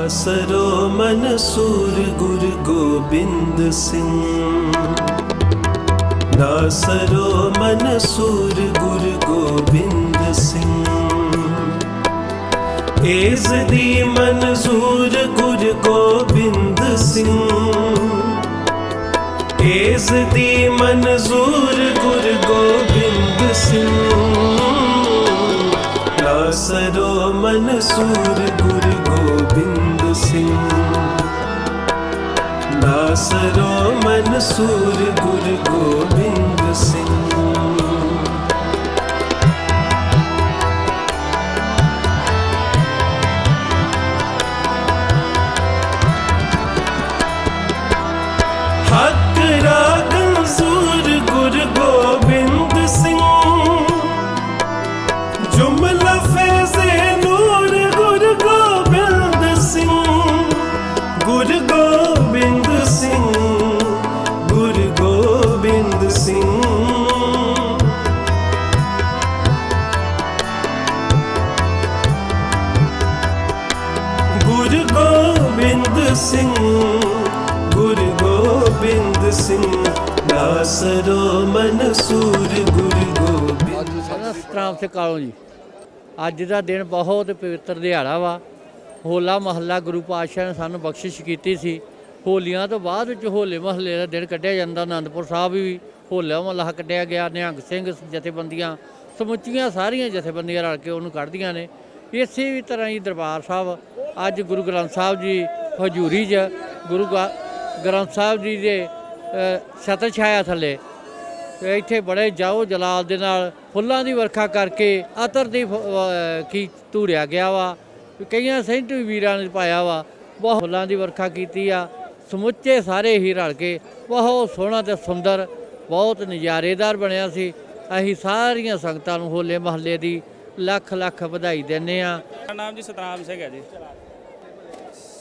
ਨਾਸਰੋ ਮਨਸੂਰ ਗੁਰ ਗੋਬਿੰਦ ਸਿੰਘ ਨਾਸਰੋ ਮਨਸੂਰ ਗੁਰ ਗੋਬਿੰਦ ਸਿੰਘ ਏਸ ਦੀ ਮਨਜ਼ੂਰ ਗੁਰ ਗੋਬਿੰਦ ਸਿੰਘ ਏਸ ਦੀ ਮਨਜ਼ੂਰ ਗੁਰ ਗੋਬਿੰਦ ਸਿੰਘ पवन मनसूर गुरु गोविन्द मन मनसूर गुरु गोविन्द सिंह। ਸਿੰਘ ਨਾਸਰੋ ਮਨਸੂਰ ਗੁਰ ਗੋਬਿੰਦ ਸਤਨਾਮ ਸਿੰਘ ਕਾਲੋਂ ਜੀ ਅੱਜ ਦਾ ਦਿਨ ਬਹੁਤ ਪਵਿੱਤਰ ਦਿਹਾੜਾ ਵਾ ਹੋਲਾ ਮਹੱਲਾ ਗੁਰੂ ਪਾਤਸ਼ਾਹ ਨੇ ਸਾਨੂੰ ਬਖਸ਼ਿਸ਼ ਕੀਤੀ ਸੀ ਹੋਲੀਆਂ ਤੋਂ ਬਾਅਦ ਵਿੱਚ ਹੋਲੇ ਮਹੱਲੇ ਦਾ ਦਿਨ ਕੱਢਿਆ ਜਾਂਦਾ ਆਨੰਦਪੁਰ ਸਾਹਿਬ ਵੀ ਹੋਲਾ ਮਹੱਲਾ ਕੱਢਿਆ ਗਿਆ ਨਿਹੰਗ ਸਿੰਘ ਜਥੇਬੰਦੀਆਂ ਸਮੁੱਚੀਆਂ ਸਾਰੀਆਂ ਜਥੇਬੰਦੀਆਂ ਰਲ ਕੇ ਉਹਨੂੰ ਕੱਢਦੀਆਂ ਨੇ ਇਸੇ ਵੀ ਤਰ੍ਹਾਂ ਹੀ ਦਰਬਾਰ ਸਾਹਿਬ ਅੱਜ ਗੁਰੂ ਗ੍ਰੰਥ ਸਾਹਿਬ ਜੀ ਹਜ਼ੂਰੀ 'ਚ ਗੁਰੂ ਗਾ- ਗ੍ਰੰਥ ਸਾਹਿਬ ਜੀ ਦੇ ਛਤਰ ਛਾਇਆ ਥੱਲੇ। ਤੇ ਇੱਥੇ ਬੜੇ ਜਾਓ ਜਲਾਲ ਦੇ ਨਾਲ ਫੁੱਲਾਂ ਦੀ ਵਰਖਾ ਕਰਕੇ ਅਤਰ ਦੀ ਫ- ਅਹ ਕੀ ਧੂੜਿਆ ਗਿਆ ਵਾ। ਕਈਆਂ ਸੈਂਟ ਵੀਰਾਂ ਨੇ ਪਾਇਆ ਵਾ। ਬਹੁਤ ਫੁੱਲਾਂ ਦੀ ਵਰਖਾ ਕੀਤੀ ਆ। ਸਮੁੱਚੇ ਸਾਰੇ ਹੀ ਰਲ ਕੇ ਬਹੁਤ ਸੋਹਣਾ ਤੇ ਸੁੰਦਰ, ਬਹੁਤ ਨਜ਼ਾਰੇਦਾਰ ਬਣਿਆ ਸੀ। ਅਸੀਂ ਸਾਰੀਆਂ ਸੰਗਤਾਂ ਨੂੰ ਹੋਲੇ ਮਹੱਲੇ ਦੀ ਲੱਖ ਲੱਖ ਵਧਾਈ ਦਿੰਨੇ ਆ ਮੇਰਾ ਨਾਮ ਜੀ ਸਤਨਾਮ ਸਿੰਘ ਹੈ ਜੀ।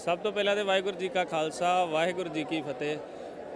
ਸਭ ਤੋਂ ਪਹਿਲਾਂ ਤੇ ਵਾਹਿਗੁਰੂ ਜੀ ਕਾ ਖਾਲਸਾ, ਵਾਹਿਗੁਰੂ ਜੀ ਕੀ ਫਤਿਹ।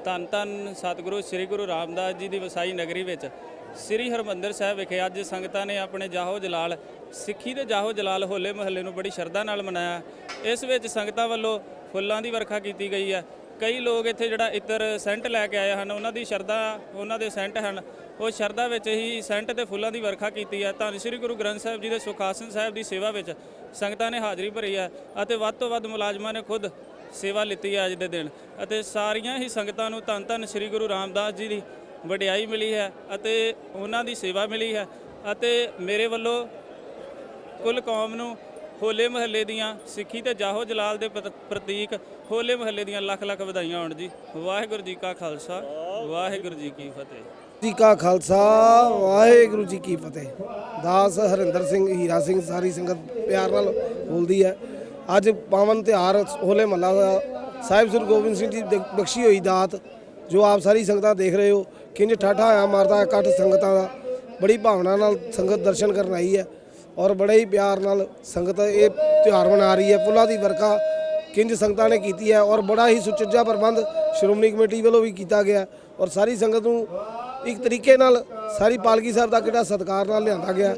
ਧੰਨ ਧੰਨ ਸਤਿਗੁਰੂ, ਸ੍ਰੀ ਗੁਰੂ ਰਾਮਦਾਸ ਜੀ ਦੀ ਵਸਾਈ ਨਗਰੀ ਵਿੱਚ ਸ੍ਰੀ ਹਰਮੰਦਰ ਸਾਹਿਬ ਵਿਖੇ ਅੱਜ ਸੰਗਤਾਂ ਨੇ ਆਪਣੇ ਜਾਹੋ ਜਲਾਲ, ਸਿੱਖੀ ਦੇ ਜਾਹੋ ਜਲਾਲ ਹੋਲੇ ਮਹੱਲੇ ਨੂੰ ਬੜੀ ਸ਼ਰਧਾ ਨਾਲ ਮਨਾਇਆ। ਇਸ ਵਿੱਚ ਸੰਗਤਾਂ ਵੱਲੋਂ ਫੁੱਲਾਂ ਦੀ ਵਰਖਾ ਕੀਤੀ ਗਈ ਹੈ। ਕਈ ਲੋਕ ਇੱਥੇ ਜਿਹੜਾ ਇਤਰ ਸੈਂਟ ਲੈ ਕੇ ਆਏ ਹਨ, ਉਹਨਾਂ ਦੀ ਸ਼ਰਧਾ, ਉਹਨਾਂ ਦੇ ਸੈਂਟ ਹਨ। ਉਹ ਸ਼ਰਧਾ ਵਿੱਚ ਹੀ ਸੈਂਟ ਤੇ ਫੁੱਲਾਂ ਦੀ ਵਰਖਾ ਕੀਤੀ ਹੈ। ਧੰਨ ਸ੍ਰੀ ਗੁਰੂ ਗ੍ਰੰਥ ਸਾਹਿਬ ਜੀ ਦੇ ਸੁਖਾਸਨ ਸਾਹਿਬ ਦੀ ਸੇਵਾ ਵਿੱਚ ਸੰਗਤਾਂ ਨੇ ਹਾਜ਼ਰੀ ਭਰੀ ਹੈ ਅਤੇ ਵੱਧ ਤੋਂ ਵੱਧ ਮੁਲਾਜ਼ਮਾਂ ਨੇ ਖੁਦ ਸੇਵਾ ਲਿੱਤੀ ਹੈ ਅੱਜ ਦੇ ਦਿਨ ਅਤੇ ਸਾਰੀਆਂ ਹੀ ਸੰਗਤਾਂ ਨੂੰ ਧੰਨ ਧੰਨ ਸ੍ਰੀ ਗੁਰੂ ਰਾਮਦਾਸ ਜੀ ਦੀ ਵਡਿਆਈ ਮਿਲੀ ਹੈ ਅਤੇ ਉਹਨਾਂ ਦੀ ਸੇਵਾ ਮਿਲੀ ਹੈ ਅਤੇ ਮੇਰੇ ਵੱਲੋਂ ਕੁੱਲ ਕੌਮ ਨੂੰ ਹੋਲੇ ਮਹੱਲੇ ਦੀਆਂ ਸਿੱਖੀ ਤੇ ਜਾਹੋ ਜਲਾਲ ਦੇ ਪ੍ਰਤ- ਪ੍ਰਤੀਕ ਹੋਲੇ ਮਹੱਲੇ ਦੀਆਂ ਲੱਖ ਲੱਖ ਵਧਾਈਆਂ ਹੋਣ ਜੀ। ਵਾਹਿਗੁਰੂ ਜੀ ਕਾ ਖਾਲਸਾ, ਵਾਹਿਗੁਰੂ ਜੀ ਕੀ ਫਤਿਹ। ਜੀ ਕਾ ਖਾਲਸਾ, ਵਾਹਿਗੁਰੂ ਜੀ ਕੀ ਫਤਿਹ। ਦਾਸ ਹਰਿੰਦਰ ਸਿੰਘ, ਹੀਰਾ ਸਿੰਘ, ਸਾਰੀ ਸੰਗਤ ਪਿਆਰ ਨਾਲ ਬੋਲਦੀ ਹੈ। ਅੱਜ ਪਾਵਨ ਤਿਉਹਾਰ ਹੋਲੇ ਮਹੱਲਾ ਦਾ ਸਾਹਿਬ ਸ੍ਰੀ ਗੋਬਿੰਦ ਸਿੰਘ ਜੀ ਦੀ ਬਖਸ਼ੀ ਹੋਈ ਦਾਤ, ਜੋ ਆਪ ਸਾਰੀ ਸੰਗਤਾਂ ਦੇਖ ਰਹੇ ਹੋ, ਕਿੰਜ ਠਾਠਾ ਆਇਆ ਮਾਰਦਾ ਇਕੱਠ ਸੰਗਤਾਂ ਦਾ। ਬੜੀ ਭਾਵਨਾ ਨਾਲ ਸੰਗਤ ਦਰਸ਼ਨ ਕਰਨ ਆਈ ਹੈ ਔਰ ਬੜੇ ਹੀ ਪਿਆਰ ਨਾਲ ਸੰਗਤ ਇਹ ਤਿਉਹਾਰ ਮਨਾ ਰਹੀ ਹੈ। ਫੁੱਲਾਂ ਦੀ ਵਰਖਾ ਕਿੰਜ ਸੰਗਤਾਂ ਨੇ ਕੀਤੀ ਹੈ ਔਰ ਬੜਾ ਹੀ ਸੁਚੱਜਾ ਪ੍ਰਬੰਧ ਸ਼੍ਰੋਮਣੀ ਕਮੇਟੀ ਵੱਲੋਂ ਵੀ ਕੀਤਾ ਗਿਆ ਔਰ ਸਾਰੀ ਸੰਗਤ ਨੂੰ ਇੱਕ ਤਰੀਕੇ ਨਾਲ ਸਾਰੀ ਪਾਲਕੀ ਸਾਹਿਬ ਦਾ ਕਿਹੜਾ ਸਤਿਕਾਰ ਨਾਲ ਲਿਆਂਦਾ ਗਿਆ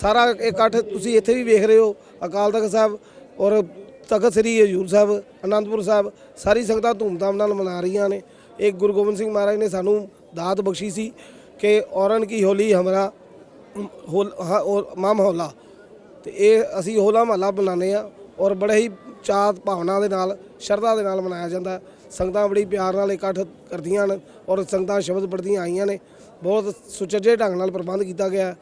ਸਾਰਾ ਇਕੱਠ ਤੁਸੀਂ ਇੱਥੇ ਵੀ ਵੇਖ ਰਹੇ ਹੋ। ਅਕਾਲ ਤਖਤ ਸਾਹਿਬ ਔਰ ਤਖਤ ਸ੍ਰੀ ਹਜੂਰ ਸਾਹਿਬ ਅਨੰਦਪੁਰ ਸਾਹਿਬ ਸਾਰੀ ਸੰਗਤਾਂ ਧੂਮਧਾਮ ਨਾਲ ਮਨਾ ਰਹੀਆਂ ਨੇ। ਇਹ ਗੁਰੂ ਗੋਬਿੰਦ ਸਿੰਘ ਮਹਾਰਾਜ ਨੇ ਸਾਨੂੰ ਦਾਤ ਬਖਸ਼ੀ ਸੀ ਕਿ ਔਰਨ ਕੀ ਹੋਲੀ ਹਮਰਾ ਹੋਲ ਹਾਂ, ਔਰ ਮਾਮ ਹੋਲਾ ਤੇ ਇਹ ਅਸੀਂ ਹੋਲਾ ਮਹੱਲਾ ਬਣਾਉਂਦੇ ਆ ਔਰ ਬੜੇ ਹੀ ਚਾਤ ਭਾਵਨਾ ਦੇ ਨਾਲ ਸ਼ਰਧਾ ਦੇ ਨਾਲ ਮਨਾਇਆ ਜਾਂਦਾ। ਸੰਗਤਾਂ ਬੜੀ ਪਿਆਰ ਨਾਲ ਇਕੱਠ ਕਰਦੀਆਂ ਹਨ ਔਰ ਸੰਗਤਾਂ ਸ਼ਬਦ ਪੜ੍ਹਦੀਆਂ ਆਈਆਂ ਨੇ। ਬਹੁਤ ਸੁਚੱਜੇ ਢੰਗ ਨਾਲ ਪ੍ਰਬੰਧ ਕੀਤਾ ਗਿਆ।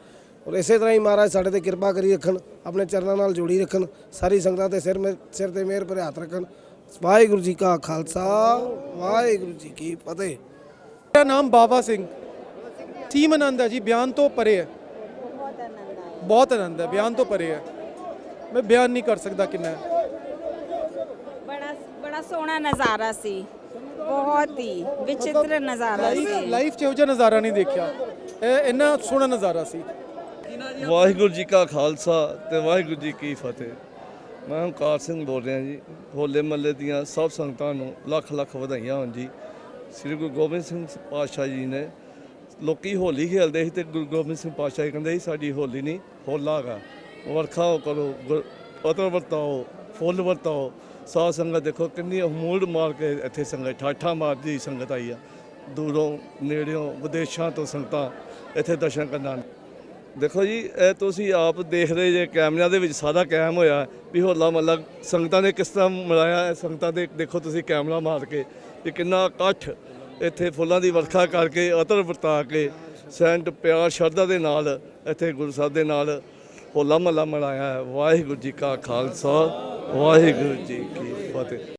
ਔਰ ਇਸੇ ਤਰ੍ਹਾਂ ਹੀ ਮਹਾਰਾਜ ਸਾਡੇ ਤੇ ਕਿਰਪਾ ਕਰੀ ਰੱਖਣ ਆਪਣੇ ਚਰਨਾਂ ਨਾਲ ਜੋੜੀ ਰੱਖਣ ਸਾਰੀ ਸੰਗਤਾਂ ਤੇ ਸਿਰ ਸਿਰ ਤੇ ਮਿਹਰ ਭਰੇ ਹੱਥ ਰੱਖਣ। ਵਾਹਿਗੁਰੂ ਜੀ ਕਾ ਖਾਲਸਾ ਵਾਹਿਗੁਰੂ ਜੀ ਕੀ ਫਤਿਹ। ਮੇਰਾ ਨਾਮ ਬਾਬਾ ਸਿੰਘ। ਟੀਮ ਆਨੰਦ ਹੈ ਜੀ ਬਿਆਨ ਤੋਂ ਪਰੇ ਹੈ। ਬਹੁਤ ਆਨੰਦ ਹੈ ਬਿਆਨ ਤੋਂ ਪਰੇ ਹੈ। ਮੈਂ ਬਿਆਨ ਨਹੀਂ ਕਰ ਸਕਦਾ ਕਿੰਨਾ ਹੈ ਬੜਾ ਬੜਾ ਸੋਹਣਾ ਨਜ਼ਾਰਾ ਸੀ। ਬਹੁਤ ਹੀ ਵਿਚਿਤਰ ਨਜ਼ਾਰਾ ਸੀ। ਲਾਈਫ 'ਚ ਇਹੋ ਜਿਹਾ ਨਜ਼ਾਰਾ ਨਹੀਂ ਦੇਖਿਆ। ਇਹ ਇੰਨਾ ਸੋਹਣਾ ਨਜ਼ਾਰਾ ਸੀ। ਵਾਹਿਗੁਰੂ ਜੀ ਕਾ ਖਾਲਸਾ ਤੇ ਵਾਹਿਗੁਰੂ ਜੀ ਕੀ ਫਤਿਹ। ਮੈਂ ਓਮਕਾਰ ਸਿੰਘ ਬੋਲ ਰਿਹਾ ਜੀ। ਹੋਲੇ ਮੱਲੇ ਦੀਆਂ ਸਭ ਸੰਗਤਾਂ ਨੂੰ ਲੱਖ ਲੱਖ ਵਧਾਈਆਂ ਹੋਣ ਜੀ। ਸ੍ਰੀ ਗੁਰੂ ਗੋਬਿੰਦ ਸਿੰਘ ਪਾਤਸ਼ਾਹ ਜੀ ਨੇ ਲੋਕੀ ਹੋਲੀ ਖੇਲਦੇ ਸੀ ਤੇ ਗੁਰੂ ਗੋਬਿੰਦ ਸਿੰਘ ਪਾਤਸ਼ਾਹ ਜੀ ਕਹਿੰਦੇ ਸੀ, ਸਾਡੀ ਹੋਲੀ ਨਹੀਂ, ਹੋਲਾ ਹੈਗਾ ਵਰਖਾ ਕਰੋ, ਗੁਰ- ਪੱਤਰ ਵਰਤਾਓ, ਫੁੱਲ ਵਰਤਾਓ। ਸਾਧ ਸੰਗਤ ਦੇਖੋ ਕਿੰਨੀ ਹਮੂਲ ਮਾਰ ਕੇ ਇੱਥੇ ਸੰਗਤ, ਠਾਠਾ ਮਾਰਦੀ ਸੰਗਤ ਆਈ ਆ। ਦੂਰੋਂ, ਨੇੜਿਓਂ, ਵਿਦੇਸ਼ਾਂ ਤੋਂ ਸੰਗਤਾਂ ਇੱਥੇ ਦਰਸ਼ਨ ਕਰਨ ਦੇਖੋ ਜੀ, ਇਹ ਤੁਸੀਂ ਆਪ ਦੇਖ ਰਹੇ ਜੇ ਕੈਮਰਿਆਂ ਦੇ ਵਿੱਚ ਸਾਰਾ ਕਾਇਮ ਹੋਇਆ ਵੀ ਹੋਲਾ ਮਹੱਲਾ, ਸੰਗਤਾਂ ਨੇ ਕਿਸ ਤਰ੍ਹਾਂ ਮਨਾਇਆ ਹੈ ਸੰਗਤਾਂ ਦੇ ਦੇਖੋ ਤੁਸੀਂ ਕੈਮਰਾ ਮਾਰ ਕੇ ਕਿ ਕਿੰਨਾ ਇਕੱਠ ਇੱਥੇ ਫੁੱਲਾਂ ਦੀ ਵਰਖਾ ਕਰਕੇ, ਅਤਰ ਵਰਤਾ ਕੇ, ਸੈਂਟ ਪਿਆਰ ਸ਼ਰਧਾ ਦੇ ਨਾਲ ਇੱਥੇ ਗੁਰੂ ਸਾਹਿਬ ਦੇ ਨਾਲ ਹੋਲਾ ਮਹੱਲਾ ਮਨਾਇਆ ਹੈ। ਵਾਹਿਗੁਰੂ ਜੀ ਕਾ ਖਾਲਸਾ, ਵਾਹਿਗੁਰੂ ਜੀ ਕੀ ਫਤਿਹ।